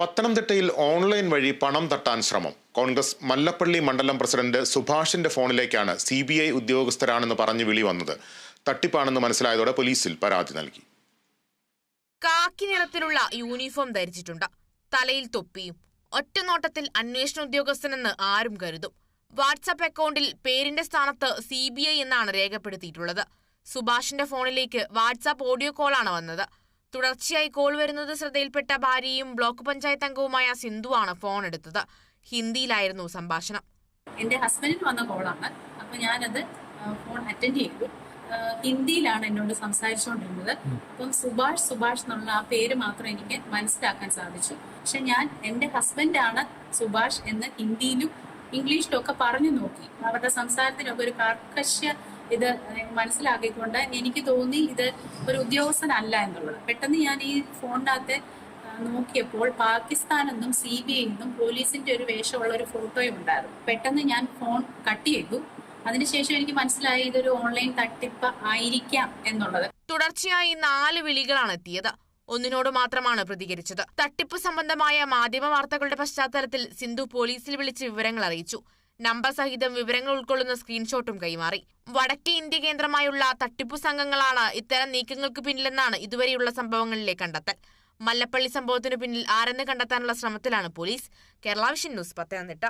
പത്തനംതിട്ടയിൽ ഓൺലൈൻ വഴി പണം തട്ടാൻ ശ്രമം. കോൺഗ്രസ് മല്ലപ്പള്ളി മണ്ഡലം പ്രസിഡന്റ് സുഭാഷിന്റെ ഫോണിലേക്കാണ് സി ബി ഐ ഉദ്യോഗസ്ഥരാണെന്ന് പറഞ്ഞ് വിളി വന്നത്. തട്ടിപ്പാണെന്ന് മനസ്സിലായതോടെ പോലീസിൽ പരാതി നൽകി. കാക്കി നിറത്തിലുള്ള യൂണിഫോം ധരിച്ചിട്ടുണ്ട്. തലയിൽ തൊപ്പിയും ഒറ്റനോട്ടത്തിൽ അന്വേഷണ ഉദ്യോഗസ്ഥനെന്ന് ആരും കരുതും. വാട്സാപ്പ് അക്കൗണ്ടിൽ പേരിന്റെ സ്ഥാനത്ത് സി ബി ഐ എന്നാണ് രേഖപ്പെടുത്തിയിട്ടുള്ളത്. സുഭാഷിന്റെ ഫോണിലേക്ക് വാട്സാപ്പ് ഓഡിയോ കോളാണ് വന്നത്. തുടർച്ചയായി കോൾ വരുന്നത് ശ്രദ്ധയിൽപ്പെട്ട ഭാര്യയും ബ്ലോക്ക് പഞ്ചായത്ത് അംഗവുമായ സിന്ധുവാണ് ഫോൺ എടുത്തത്. ഹിന്ദിയിലായിരുന്നു സംഭാഷണം. എന്റെ ഹസ്ബൻഡിന് വന്ന കോളാണ്. അപ്പൊ ഞാനത് ഫോൺ അറ്റൻഡ് ചെയ്തു. ഹിന്ദിയിലാണ് എന്നോട് സംസാരിച്ചുകൊണ്ടിരുന്നത്. അപ്പം സുഭാഷ് സുഭാഷ് എന്നുള്ള ആ പേര് മാത്രം എനിക്ക് മനസ്സിലാക്കാൻ സാധിച്ചു. പക്ഷെ ഞാൻ എന്റെ ഹസ്ബൻഡാണ് സുഭാഷ് എന്ന് ഹിന്ദിയിലും ഇംഗ്ലീഷിലും ഒക്കെ പറഞ്ഞു നോക്കി. അവരുടെ സംസാരത്തിനൊക്കെ ഒരു കർക്കശ ഇത് മനസ്സിലാക്കിക്കൊണ്ട് എനിക്ക് തോന്നി ഇത് ഒരു ഉദ്യോഗസ്ഥനല്ല എന്നുള്ളത്. പെട്ടെന്ന് ഞാൻ ഈ ഫോണിനകത്ത് നോക്കിയപ്പോൾ പാകിസ്ഥാനെന്നും സി ബി ഐ എന്നും പോലീസിന്റെ ഒരു വേഷമുള്ള ഒരു ഫോട്ടോയും ഉണ്ടായിരുന്നു. പെട്ടെന്ന് ഞാൻ ഫോൺ കട്ട് ചെയ്തു. അതിനുശേഷം എനിക്ക് മനസ്സിലായി ഇതൊരു ഓൺലൈൻ തട്ടിപ്പ് ആയിരിക്കാം എന്നുള്ളത്. തുടർച്ചയായി നാല് വിളികളാണ് എത്തിയത്. ഒന്നിനോട് മാത്രമാണ് പ്രതികരിച്ചത്. തട്ടിപ്പ് സംബന്ധമായ മാധ്യമ വാർത്തകളുടെ പശ്ചാത്തലത്തിൽ സിന്ധു പോലീസിൽ വിളിച്ച് വിവരങ്ങൾ അറിയിച്ചു. നമ്പർ സഹിതം വിവരങ്ങൾ ഉൾക്കൊള്ളുന്ന സ്ക്രീൻഷോട്ടും കൈമാറി. വടക്കേ ഇന്ത്യ കേന്ദ്രമായുള്ള തട്ടിപ്പു സംഘങ്ങളാണ് ഇത്തരം നീക്കങ്ങൾക്ക് പിന്നിലെന്നാണ് ഇതുവരെയുള്ള സംഭവങ്ങളിലെ കണ്ടെത്തൽ. മല്ലപ്പള്ളി സംഭവത്തിനു പിന്നിൽ ആരെന്ന് കണ്ടെത്താനുള്ള ശ്രമത്തിലാണ് police. Kerala vision news Pathanamthitta.